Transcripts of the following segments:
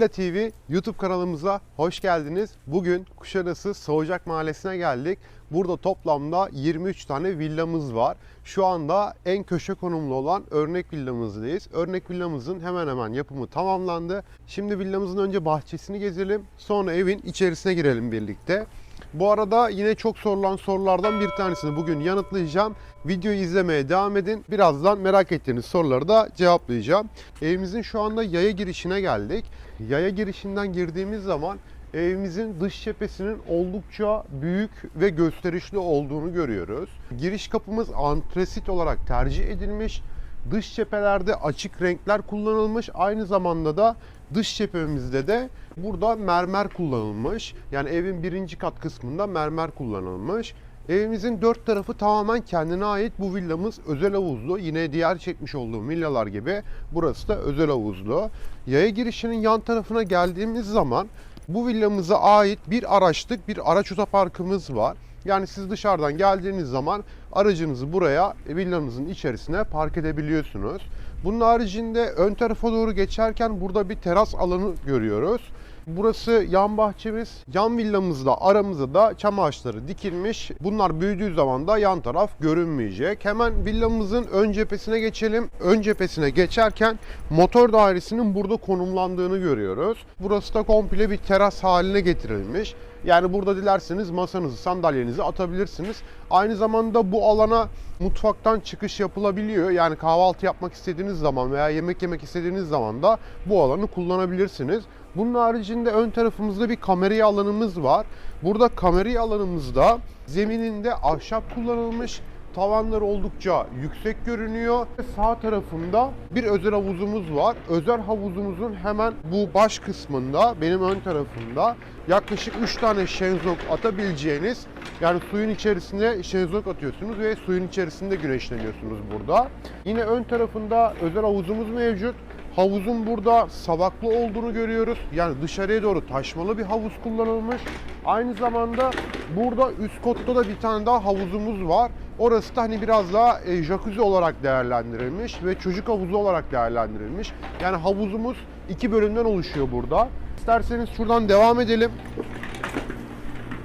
Villa TV YouTube kanalımıza hoş geldiniz. Bugün Kuşadası Soğucak Mahallesi'ne geldik. Burada toplamda 23 tane villamız var. Şu anda en köşe konumlu olan örnek villamızdayız. Örnek villamızın hemen hemen yapımı tamamlandı. Şimdi villamızın önce bahçesini gezelim. Sonra evin içerisine girelim birlikte. Bu arada yine çok sorulan sorulardan bir tanesini bugün yanıtlayacağım. Videoyu izlemeye devam edin. Birazdan merak ettiğiniz soruları da cevaplayacağım. Evimizin şu anda yaya girişine geldik. Yaya girişinden girdiğimiz zaman evimizin dış cephesinin oldukça büyük ve gösterişli olduğunu görüyoruz. Giriş kapımız antresit olarak tercih edilmiş. Dış cephelerde açık renkler kullanılmış. Aynı zamanda da dış cephemizde de burada mermer kullanılmış. Yani evin birinci kat kısmında mermer kullanılmış. Evimizin dört tarafı tamamen kendine ait. Bu villamız özel havuzlu. Yine diğer çekmiş olduğum villalar gibi burası da özel havuzlu. Yaya girişinin yan tarafına geldiğimiz zaman bu villamıza ait bir araçlık bir araç otoparkımız var. Yani siz dışarıdan geldiğiniz zaman aracınızı buraya e, villanızın içerisine park edebiliyorsunuz. Bunun haricinde ön tarafa doğru geçerken burada bir teras alanı görüyoruz. Burası yan bahçemiz. Yan villamızda aramızda da çam ağaçları dikilmiş. Bunlar büyüdüğü zaman da yan taraf görünmeyecek. Hemen villamızın ön cephesine geçelim. Ön cephesine geçerken motor dairesinin burada konumlandığını görüyoruz. Burası da komple bir teras haline getirilmiş. Yani burada dilerseniz masanızı, sandalyenizi atabilirsiniz. Aynı zamanda bu alana mutfaktan çıkış yapılabiliyor. Yani kahvaltı yapmak istediğiniz zaman veya yemek yemek istediğiniz zaman da bu alanı kullanabilirsiniz. Bunun haricinde ön tarafımızda bir kamera alanımız var. Burada kamera alanımızda zemininde ahşap kullanılmış. Tavanları oldukça yüksek görünüyor. Sağ tarafında bir özel havuzumuz var. Özel havuzumuzun hemen bu baş kısmında, benim ön tarafımda yaklaşık 3 tane şenzok atabileceğiniz yani suyun içerisine şezlong atıyorsunuz ve suyun içerisinde güneşleniyorsunuz burada. Yine ön tarafında özel havuzumuz mevcut. Havuzun burada sabaklı olduğunu görüyoruz. Yani dışarıya doğru taşmalı bir havuz kullanılmış. Aynı zamanda burada üst kotta da bir tane daha havuzumuz var. Orası da hani biraz daha e, jacuzzi olarak değerlendirilmiş ve çocuk havuzu olarak değerlendirilmiş. Yani havuzumuz iki bölümden oluşuyor burada. İsterseniz şuradan devam edelim.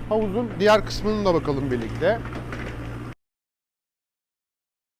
Havuzun diğer kısmını da bakalım birlikte.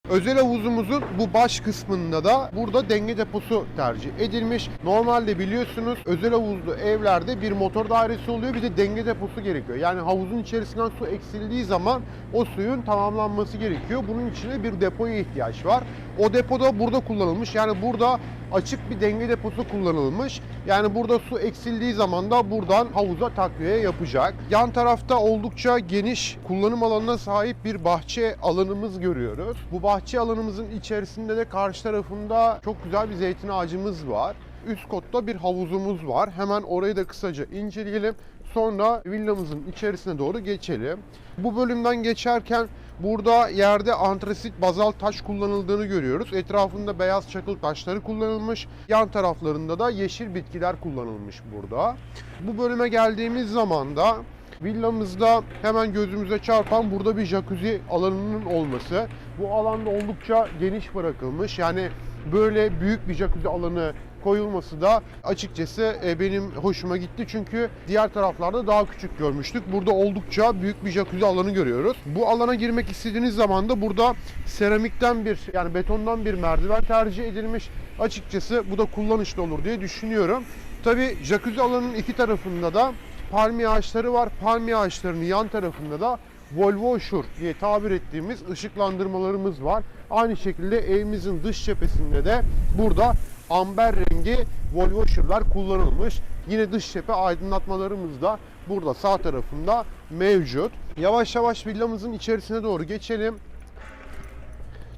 Özel havuzumuzun bu baş kısmında da burada denge deposu tercih edilmiş. Normalde biliyorsunuz özel havuzlu evlerde bir motor dairesi oluyor bir de denge deposu gerekiyor. Yani havuzun içerisinden su eksildiği zaman o suyun tamamlanması gerekiyor. Bunun için de bir depoya ihtiyaç var. O depoda burada kullanılmış. Yani burada açık bir denge deposu kullanılmış. Yani burada su eksildiği zaman da buradan havuza takviye yapacak. Yan tarafta oldukça geniş kullanım alanına sahip bir bahçe alanımız görüyoruz. Bu bahçe alanımızın içerisinde de karşı tarafında çok güzel bir zeytin ağacımız var. Üst kotta bir havuzumuz var. Hemen orayı da kısaca inceleyelim. Sonra villamızın içerisine doğru geçelim. Bu bölümden geçerken burada yerde antresit bazalt taş kullanıldığını görüyoruz. Etrafında beyaz çakıl taşları kullanılmış. Yan taraflarında da yeşil bitkiler kullanılmış burada. Bu bölüme geldiğimiz zaman da villamızda hemen gözümüze çarpan burada bir jacuzzi alanının olması. Bu alanda oldukça geniş bırakılmış. Yani böyle büyük bir jacuzzi alanı koyulması da açıkçası e, benim hoşuma gitti. Çünkü diğer taraflarda daha küçük görmüştük. Burada oldukça büyük bir jacuzzi alanı görüyoruz. Bu alana girmek istediğiniz zaman da burada seramikten bir yani betondan bir merdiven tercih edilmiş. Açıkçası bu da kullanışlı olur diye düşünüyorum. Tabi jacuzzi alanının iki tarafında da palmiye ağaçları var. Palmiye ağaçlarının yan tarafında da Volvo Shore diye tabir ettiğimiz ışıklandırmalarımız var. Aynı şekilde evimizin dış cephesinde de burada amber rengi Volvo Shore'lar kullanılmış. Yine dış cephe aydınlatmalarımız da burada sağ tarafında mevcut. Yavaş yavaş villamızın içerisine doğru geçelim.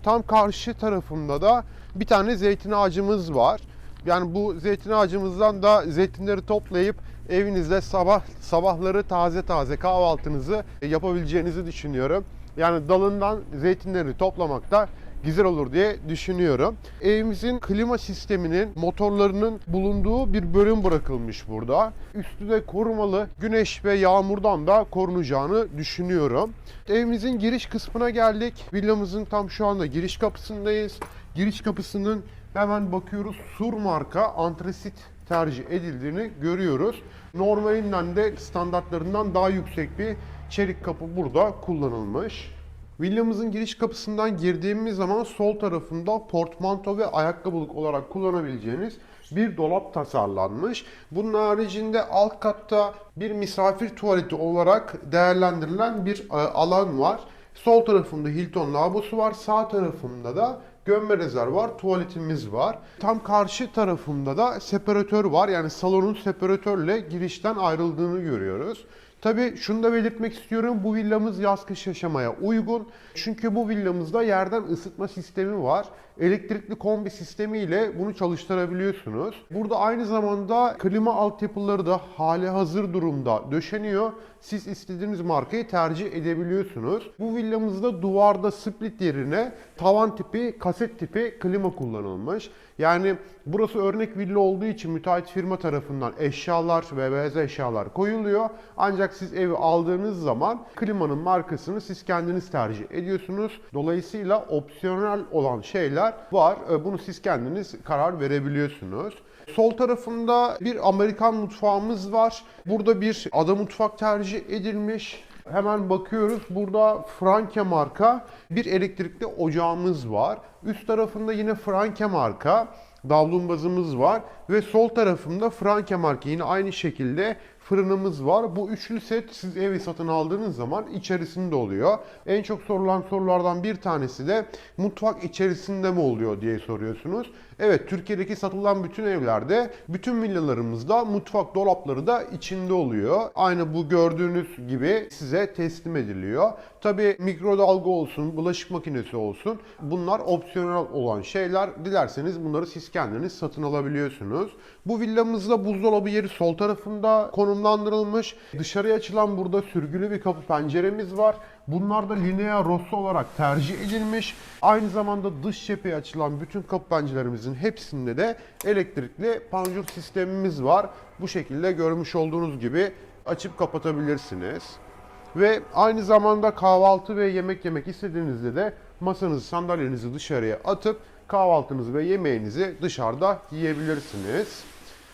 Tam karşı tarafında da bir tane zeytin ağacımız var. Yani bu zeytin ağacımızdan da zeytinleri toplayıp evinizde sabah sabahları taze taze kahvaltınızı yapabileceğinizi düşünüyorum. Yani dalından zeytinleri toplamak da güzel olur diye düşünüyorum. Evimizin klima sisteminin motorlarının bulunduğu bir bölüm bırakılmış burada. Üstü de korumalı güneş ve yağmurdan da korunacağını düşünüyorum. Evimizin giriş kısmına geldik. Villamızın tam şu anda giriş kapısındayız. Giriş kapısının hemen bakıyoruz sur marka antresit tercih edildiğini görüyoruz. Normalinden de standartlarından daha yüksek bir çelik kapı burada kullanılmış. Villamızın giriş kapısından girdiğimiz zaman sol tarafında portmanto ve ayakkabılık olarak kullanabileceğiniz bir dolap tasarlanmış. Bunun haricinde alt katta bir misafir tuvaleti olarak değerlendirilen bir e, alan var. Sol tarafında Hilton lavabosu var. Sağ tarafında da gömme rezervuar tuvaletimiz var. Tam karşı tarafında da separatör var. Yani salonun separatörle girişten ayrıldığını görüyoruz. Tabii şunu da belirtmek istiyorum. Bu villamız yaz kış yaşamaya uygun. Çünkü bu villamızda yerden ısıtma sistemi var. Elektrikli kombi sistemi ile bunu çalıştırabiliyorsunuz. Burada aynı zamanda klima altyapıları da hali hazır durumda döşeniyor. Siz istediğiniz markayı tercih edebiliyorsunuz. Bu villamızda duvarda split yerine tavan tipi, kaset tipi klima kullanılmış. Yani burası örnek villa olduğu için müteahhit firma tarafından eşyalar ve beyaz eşyalar koyuluyor. Ancak siz evi aldığınız zaman klimanın markasını siz kendiniz tercih ediyorsunuz. Dolayısıyla opsiyonel olan şeyler var. E, Bunu siz kendiniz karar verebiliyorsunuz. Sol tarafında bir Amerikan mutfağımız var. Burada bir ada mutfak tercih edilmiş. Hemen bakıyoruz. Burada Franke marka bir elektrikli ocağımız var. Üst tarafında yine Franke marka davlumbazımız var ve sol tarafında Franke marka yine aynı şekilde fırınımız var. Bu üçlü set siz evi satın aldığınız zaman içerisinde oluyor. En çok sorulan sorulardan bir tanesi de mutfak içerisinde mi oluyor diye soruyorsunuz. Evet Türkiye'deki satılan bütün evlerde, bütün villalarımızda mutfak dolapları da içinde oluyor. Aynı bu gördüğünüz gibi size teslim ediliyor. Tabi mikrodalga olsun, bulaşık makinesi olsun bunlar opsiyonel olan şeyler. Dilerseniz bunları siz kendiniz satın alabiliyorsunuz. Bu villamızda buzdolabı yeri sol tarafında konumlandırılmış. Dışarıya açılan burada sürgülü bir kapı penceremiz var. Bunlar da Linea Rosso olarak tercih edilmiş. Aynı zamanda dış cepheye açılan bütün kapı hepsinde de elektrikli panjur sistemimiz var. Bu şekilde görmüş olduğunuz gibi açıp kapatabilirsiniz. Ve aynı zamanda kahvaltı ve yemek yemek istediğinizde de masanızı, sandalyenizi dışarıya atıp kahvaltınızı ve yemeğinizi dışarıda yiyebilirsiniz.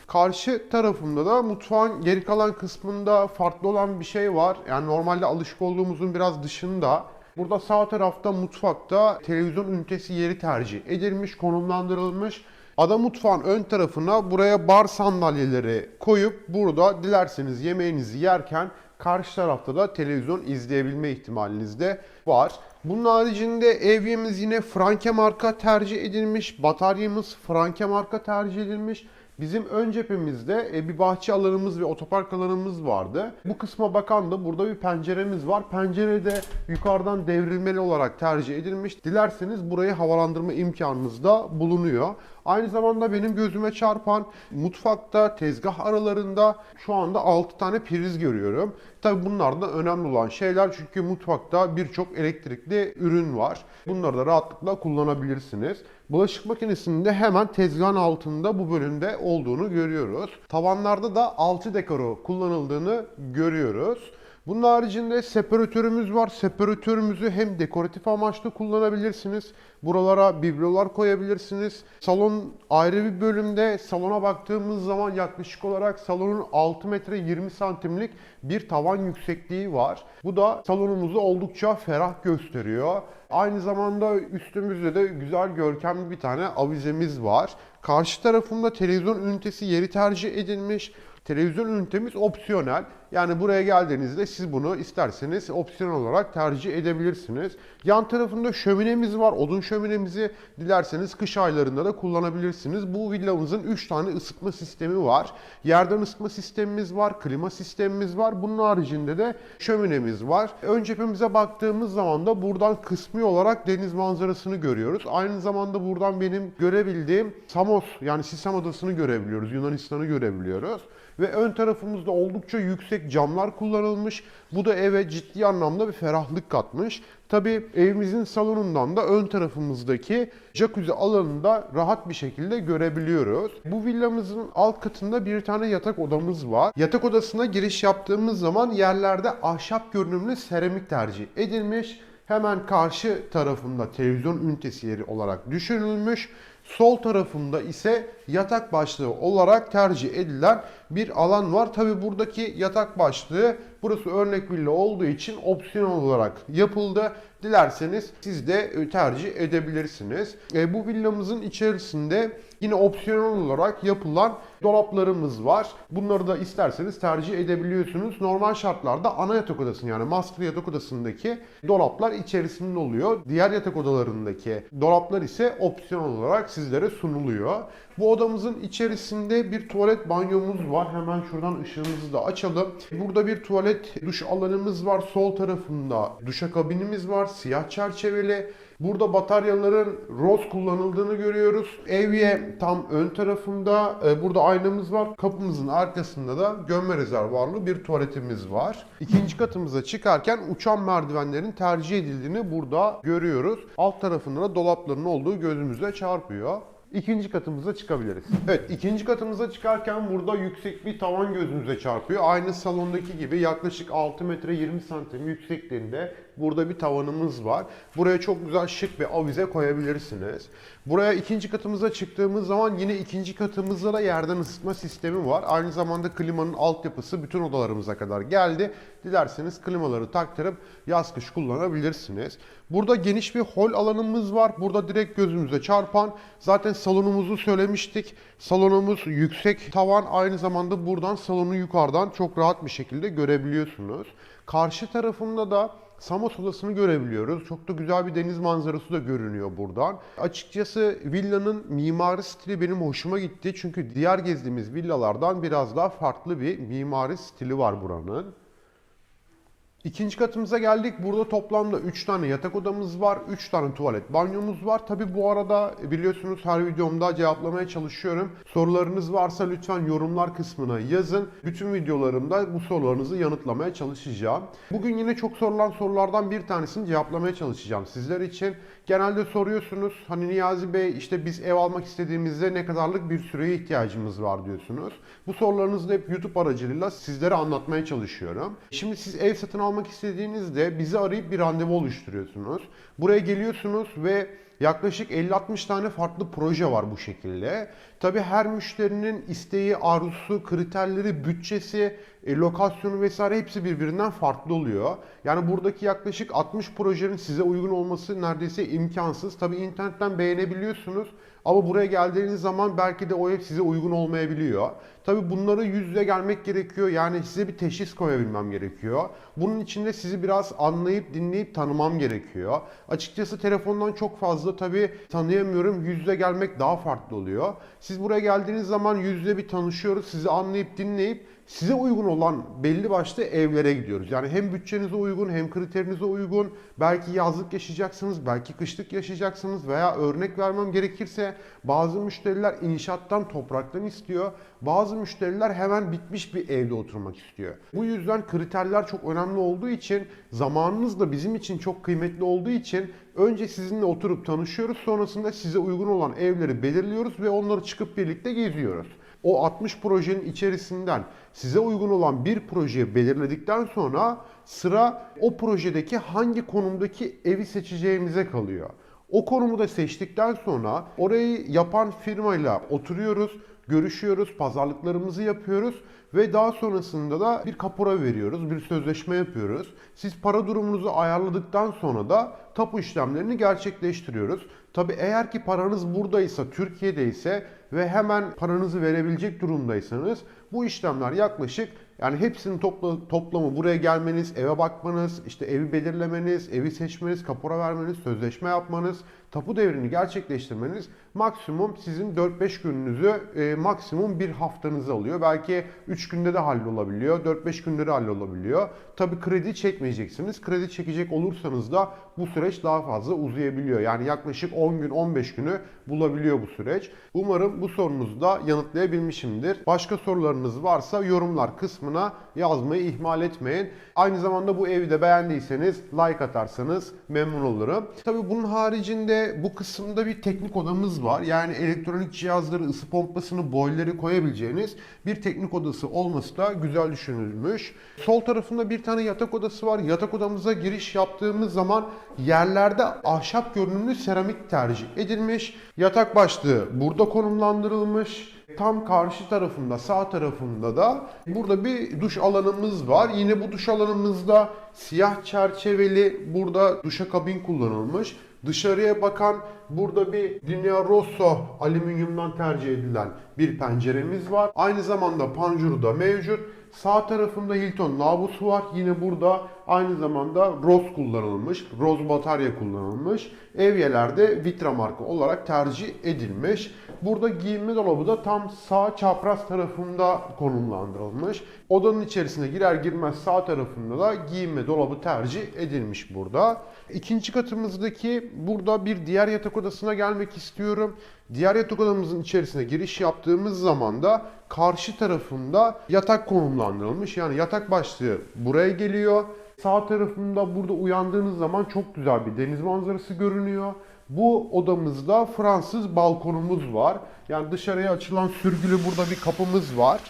Karşı tarafında da mutfağın geri kalan kısmında farklı olan bir şey var. Yani normalde alışık olduğumuzun biraz dışında. Burada sağ tarafta mutfakta televizyon ünitesi yeri tercih edilmiş, konumlandırılmış. Ada mutfağın ön tarafına buraya bar sandalyeleri koyup burada dilerseniz yemeğinizi yerken karşı tarafta da televizyon izleyebilme ihtimaliniz de var. Bunun haricinde evyemiz yine Franke marka tercih edilmiş. Bataryamız Franke marka tercih edilmiş. Bizim ön cephemizde e, bir bahçe alanımız ve otopark alanımız vardı. Bu kısma bakan da burada bir penceremiz var. Pencere de yukarıdan devrilmeli olarak tercih edilmiş. Dilerseniz burayı havalandırma imkanınız da bulunuyor. Aynı zamanda benim gözüme çarpan mutfakta, tezgah aralarında şu anda 6 tane priz görüyorum. Tabi bunlar da önemli olan şeyler çünkü mutfakta birçok elektrikli ürün var. Bunları da rahatlıkla kullanabilirsiniz. Bulaşık makinesinde hemen tezgahın altında bu bölümde olduğunu görüyoruz. Tavanlarda da alçı dekoru kullanıldığını görüyoruz. Bunun haricinde separatörümüz var. Separatörümüzü hem dekoratif amaçlı kullanabilirsiniz. Buralara biblolar koyabilirsiniz. Salon ayrı bir bölümde. Salona baktığımız zaman yaklaşık olarak salonun 6 metre 20 santimlik bir tavan yüksekliği var. Bu da salonumuzu oldukça ferah gösteriyor. Aynı zamanda üstümüzde de güzel görkemli bir tane avizemiz var. Karşı tarafında televizyon ünitesi yeri tercih edilmiş. Televizyon ünitemiz opsiyonel. Yani buraya geldiğinizde siz bunu isterseniz opsiyonel olarak tercih edebilirsiniz. Yan tarafında şöminemiz var. Odun şöminemizi dilerseniz kış aylarında da kullanabilirsiniz. Bu villamızın 3 tane ısıtma sistemi var. Yerden ısıtma sistemimiz var, klima sistemimiz var. Bunun haricinde de şöminemiz var. Ön cephemize baktığımız zaman da buradan kısmi olarak deniz manzarasını görüyoruz. Aynı zamanda buradan benim görebildiğim Samos yani Sisam Adası'nı görebiliyoruz. Yunanistan'ı görebiliyoruz. Ve ön tarafımızda oldukça yüksek camlar kullanılmış. Bu da eve ciddi anlamda bir ferahlık katmış. Tabii evimizin salonundan da ön tarafımızdaki jacuzzi alanında rahat bir şekilde görebiliyoruz. Bu villamızın alt katında bir tane yatak odamız var. Yatak odasına giriş yaptığımız zaman yerlerde ahşap görünümlü seramik tercih edilmiş. Hemen karşı tarafında televizyon ünitesi yeri olarak düşünülmüş. Sol tarafında ise yatak başlığı olarak tercih edilen bir alan var. Tabi buradaki yatak başlığı burası örnek villa olduğu için opsiyonel olarak yapıldı. Dilerseniz siz de tercih edebilirsiniz. E, bu villamızın içerisinde yine opsiyonel olarak yapılan dolaplarımız var. Bunları da isterseniz tercih edebiliyorsunuz. Normal şartlarda ana yatak odasının yani master yatak odasındaki dolaplar içerisinde oluyor. Diğer yatak odalarındaki dolaplar ise opsiyonel olarak sizlere sunuluyor. Bu odamızın içerisinde bir tuvalet banyomuz var. Hemen şuradan ışığımızı da açalım. Burada bir tuvalet duş alanımız var. Sol tarafında duşakabinimiz var. Siyah çerçeveli. Burada bataryaların roz kullanıldığını görüyoruz. Evye tam ön tarafında. e, Burada aynamız var. Kapımızın arkasında da gömme rezervuarlı bir tuvaletimiz var. İkinci katımıza çıkarken uçan merdivenlerin tercih edildiğini burada görüyoruz. Alt tarafında da dolapların olduğu gözümüze çarpıyor. İkinci katımıza çıkabiliriz. Evet ikinci katımıza çıkarken burada yüksek bir tavan gözümüze çarpıyor. Aynı salondaki gibi yaklaşık 6 metre 20 santim yüksekliğinde burada bir tavanımız var. Buraya çok güzel şık bir avize koyabilirsiniz. Buraya ikinci katımıza çıktığımız zaman yine ikinci katımızda da yerden ısıtma sistemi var. Aynı zamanda klimanın altyapısı bütün odalarımıza kadar geldi. Dilerseniz klimaları taktırıp yaz kış kullanabilirsiniz. Burada geniş bir hol alanımız var. Burada direkt gözümüze çarpan zaten salonumuzu söylemiştik. Salonumuz yüksek tavan aynı zamanda buradan salonu yukarıdan çok rahat bir şekilde görebiliyorsunuz. Karşı tarafında da Samos odasını görebiliyoruz. Çok da güzel bir deniz manzarası da görünüyor buradan. Açıkçası villanın mimari stili benim hoşuma gitti. Çünkü diğer gezdiğimiz villalardan biraz daha farklı bir mimari stili var buranın. İkinci katımıza geldik. Burada toplamda 3 tane yatak odamız var. 3 tane tuvalet banyomuz var. Tabi bu arada biliyorsunuz her videomda cevaplamaya çalışıyorum. Sorularınız varsa lütfen yorumlar kısmına yazın. Bütün videolarımda bu sorularınızı yanıtlamaya çalışacağım. Bugün yine çok sorulan sorulardan bir tanesini cevaplamaya çalışacağım sizler için. Genelde soruyorsunuz hani Niyazi Bey işte biz ev almak istediğimizde ne kadarlık bir süreye ihtiyacımız var diyorsunuz. Bu sorularınızı hep YouTube aracılığıyla sizlere anlatmaya çalışıyorum. Şimdi siz ev satın almak istediğinizde bizi arayıp bir randevu oluşturuyorsunuz. Buraya geliyorsunuz ve Yaklaşık 50-60 tane farklı proje var bu şekilde. Tabi her müşterinin isteği, arzusu, kriterleri, bütçesi, e, lokasyonu vesaire hepsi birbirinden farklı oluyor. Yani buradaki yaklaşık 60 projenin size uygun olması neredeyse imkansız. Tabi internetten beğenebiliyorsunuz ama buraya geldiğiniz zaman belki de o ev size uygun olmayabiliyor. Tabi bunları yüz yüze gelmek gerekiyor. Yani size bir teşhis koyabilmem gerekiyor. Bunun için de sizi biraz anlayıp dinleyip tanımam gerekiyor. Açıkçası telefondan çok fazla tabi tanıyamıyorum. Yüz yüze gelmek daha farklı oluyor. Siz buraya geldiğiniz zaman yüz yüze bir tanışıyoruz. Sizi anlayıp dinleyip size uygun olan belli başlı evlere gidiyoruz. Yani hem bütçenize uygun hem kriterinize uygun. Belki yazlık yaşayacaksınız, belki kışlık yaşayacaksınız veya örnek vermem gerekirse bazı müşteriler inşaattan topraktan istiyor. Bazı müşteriler hemen bitmiş bir evde oturmak istiyor. Bu yüzden kriterler çok önemli olduğu için zamanınız da bizim için çok kıymetli olduğu için önce sizinle oturup tanışıyoruz. Sonrasında size uygun olan evleri belirliyoruz ve onları çıkıp birlikte geziyoruz. O 60 projenin içerisinden size uygun olan bir projeyi belirledikten sonra sıra o projedeki hangi konumdaki evi seçeceğimize kalıyor. O konumu da seçtikten sonra orayı yapan firmayla oturuyoruz, görüşüyoruz, pazarlıklarımızı yapıyoruz ve daha sonrasında da bir kapora veriyoruz, bir sözleşme yapıyoruz. Siz para durumunuzu ayarladıktan sonra da tapu işlemlerini gerçekleştiriyoruz. Tabi eğer ki paranız buradaysa, Türkiye'de ise ve hemen paranızı verebilecek durumdaysanız bu işlemler yaklaşık yani hepsinin topla, toplamı buraya gelmeniz, eve bakmanız, işte evi belirlemeniz, evi seçmeniz, kapora vermeniz, sözleşme yapmanız, tapu devrini gerçekleştirmeniz maksimum sizin 4-5 gününüzü e, maksimum bir haftanızı alıyor. Belki 3 günde de hallolabiliyor, 4-5 günde de hallolabiliyor. Tabi kredi çekmeyeceksiniz. Kredi çekecek olursanız da bu süreç daha fazla uzayabiliyor. Yani yaklaşık 10 gün 15 günü bulabiliyor bu süreç. Umarım bu sorunuzu da yanıtlayabilmişimdir. Başka sorularınız varsa yorumlar kısmına yazmayı ihmal etmeyin. Aynı zamanda bu evi de beğendiyseniz like atarsanız memnun olurum. Tabi bunun haricinde bu kısımda bir teknik odamız var. Yani elektronik cihazları, ısı pompasını, boyları koyabileceğiniz bir teknik odası olması da güzel düşünülmüş. Sol tarafında bir tane yatak odası var. Yatak odamıza giriş yaptığımız zaman yerlerde ahşap görünümlü seramik tercih edilmiş. Yatak başlığı burada konumlandırılmış. Tam karşı tarafında, sağ tarafında da burada bir duş alanımız var. Yine bu duş alanımızda siyah çerçeveli burada duşa kabin kullanılmış. Dışarıya bakan burada bir Dünya Rosso alüminyumdan tercih edilen bir penceremiz var. Aynı zamanda panjuru da mevcut. Sağ tarafında Hilton lavabosu var. Yine burada aynı zamanda Rose kullanılmış. Rose batarya kullanılmış. Evyelerde Vitra marka olarak tercih edilmiş. Burada giyinme dolabı da tam sağ çapraz tarafında konumlandırılmış. Odanın içerisine girer girmez sağ tarafında da giyinme dolabı tercih edilmiş burada. İkinci katımızdaki burada bir diğer yatak odasına gelmek istiyorum. Diğer yatak odamızın içerisine giriş yaptığımız zaman da karşı tarafında yatak konumlandırılmış. Yani yatak başlığı buraya geliyor. Sağ tarafında burada uyandığınız zaman çok güzel bir deniz manzarası görünüyor. Bu odamızda Fransız balkonumuz var. Yani dışarıya açılan sürgülü burada bir kapımız var.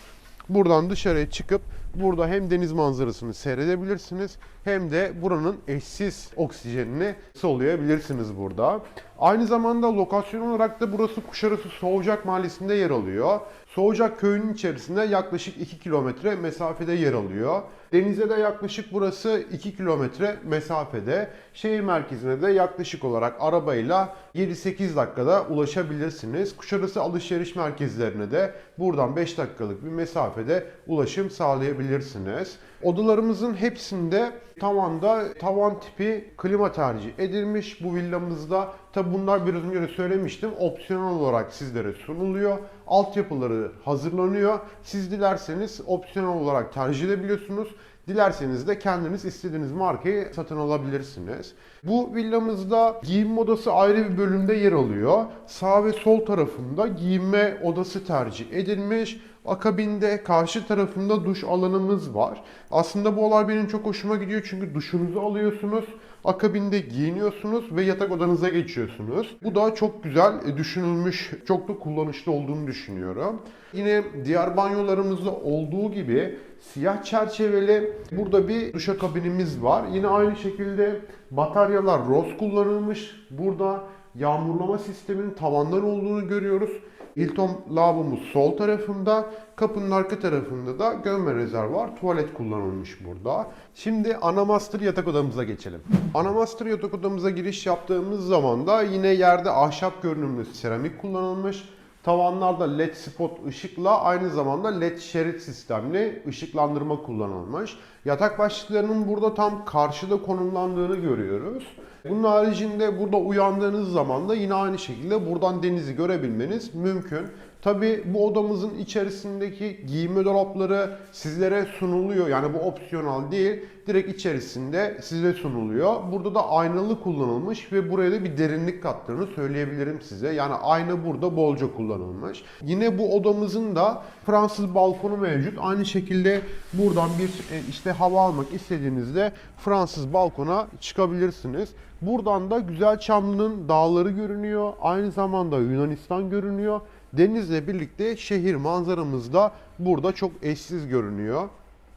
Buradan dışarıya çıkıp burada hem deniz manzarasını seyredebilirsiniz hem de buranın eşsiz oksijenini soluyabilirsiniz burada. Aynı zamanda lokasyon olarak da burası Kuşarası Soğucak Mahallesi'nde yer alıyor. Soğucak köyünün içerisinde yaklaşık 2 kilometre mesafede yer alıyor. Denize de yaklaşık burası 2 kilometre mesafede. Şehir merkezine de yaklaşık olarak arabayla 7-8 dakikada ulaşabilirsiniz. Kuşarası alışveriş merkezlerine de buradan 5 dakikalık bir mesafede ulaşım sağlayabilirsiniz. Odalarımızın hepsinde tavanda tavan tipi klima tercih edilmiş bu villamızda. Tabi bunlar biraz önce de söylemiştim. Opsiyonel olarak sizlere sunuluyor. Altyapıları hazırlanıyor. Siz dilerseniz opsiyonel olarak tercih edebiliyorsunuz. Dilerseniz de kendiniz istediğiniz markayı satın alabilirsiniz. Bu villamızda giyinme odası ayrı bir bölümde yer alıyor. Sağ ve sol tarafında giyinme odası tercih edilmiş. Akabinde karşı tarafında duş alanımız var. Aslında bu olay benim çok hoşuma gidiyor çünkü duşunuzu alıyorsunuz. Akabinde giyiniyorsunuz ve yatak odanıza geçiyorsunuz. Bu da çok güzel e, düşünülmüş, çok da kullanışlı olduğunu düşünüyorum. Yine diğer banyolarımızda olduğu gibi siyah çerçeveli burada bir duşakabinimiz var. Yine aynı şekilde bataryalar Rose kullanılmış. Burada yağmurlama sisteminin tavandan olduğunu görüyoruz. Hilton lavabomuz sol tarafında, kapının arka tarafında da gömme rezervuar, tuvalet kullanılmış burada. Şimdi ana master yatak odamıza geçelim. Ana master yatak odamıza giriş yaptığımız zaman da yine yerde ahşap görünümlü seramik kullanılmış. Tavanlarda led spot ışıkla aynı zamanda led şerit sistemli ışıklandırma kullanılmış. Yatak başlıklarının burada tam karşıda konumlandığını görüyoruz. Bunun haricinde burada uyandığınız zaman da yine aynı şekilde buradan denizi görebilmeniz mümkün. Tabi bu odamızın içerisindeki giyinme dolapları sizlere sunuluyor. Yani bu opsiyonel değil. Direkt içerisinde size sunuluyor. Burada da aynalı kullanılmış ve buraya da bir derinlik kattığını söyleyebilirim size. Yani ayna burada bolca kullanılmış. Yine bu odamızın da Fransız balkonu mevcut. Aynı şekilde buradan bir e, işte hava almak istediğinizde Fransız balkona çıkabilirsiniz. Buradan da Güzel Çamlı'nın dağları görünüyor. Aynı zamanda Yunanistan görünüyor. Denizle birlikte şehir manzaramız da burada çok eşsiz görünüyor.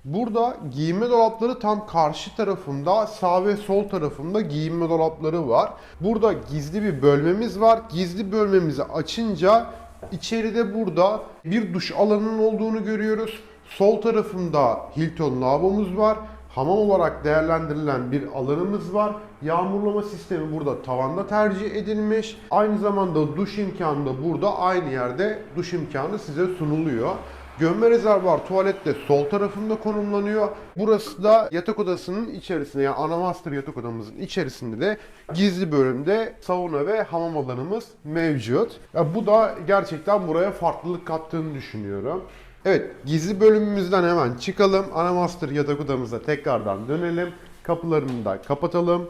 Burada giyinme dolapları tam karşı tarafında sağ ve sol tarafında giyinme dolapları var. Burada gizli bir bölmemiz var. Gizli bölmemizi açınca içeride burada bir duş alanının olduğunu görüyoruz. Sol tarafında Hilton lavabomuz var. Hamam olarak değerlendirilen bir alanımız var. Yağmurlama sistemi burada tavanda tercih edilmiş. Aynı zamanda duş imkanı da burada aynı yerde duş imkanı size sunuluyor. Gömme rezervuar tuvalet de sol tarafında konumlanıyor. Burası da yatak odasının içerisinde yani ana master yatak odamızın içerisinde de gizli bölümde sauna ve hamam alanımız mevcut. Ya bu da gerçekten buraya farklılık kattığını düşünüyorum. Evet, gizli bölümümüzden hemen çıkalım. Ana master yatak odamıza tekrardan dönelim. Kapılarını da kapatalım.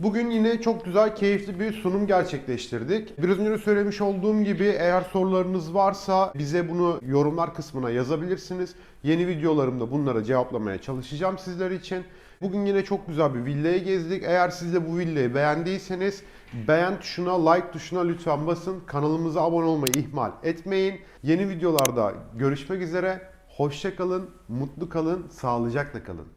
Bugün yine çok güzel, keyifli bir sunum gerçekleştirdik. Biraz önce söylemiş olduğum gibi eğer sorularınız varsa bize bunu yorumlar kısmına yazabilirsiniz. Yeni videolarımda bunlara cevaplamaya çalışacağım sizler için. Bugün yine çok güzel bir villayı gezdik. Eğer siz de bu villayı beğendiyseniz beğen tuşuna, like tuşuna lütfen basın. Kanalımıza abone olmayı ihmal etmeyin. Yeni videolarda görüşmek üzere. Hoşça kalın, mutlu kalın, sağlıcakla kalın.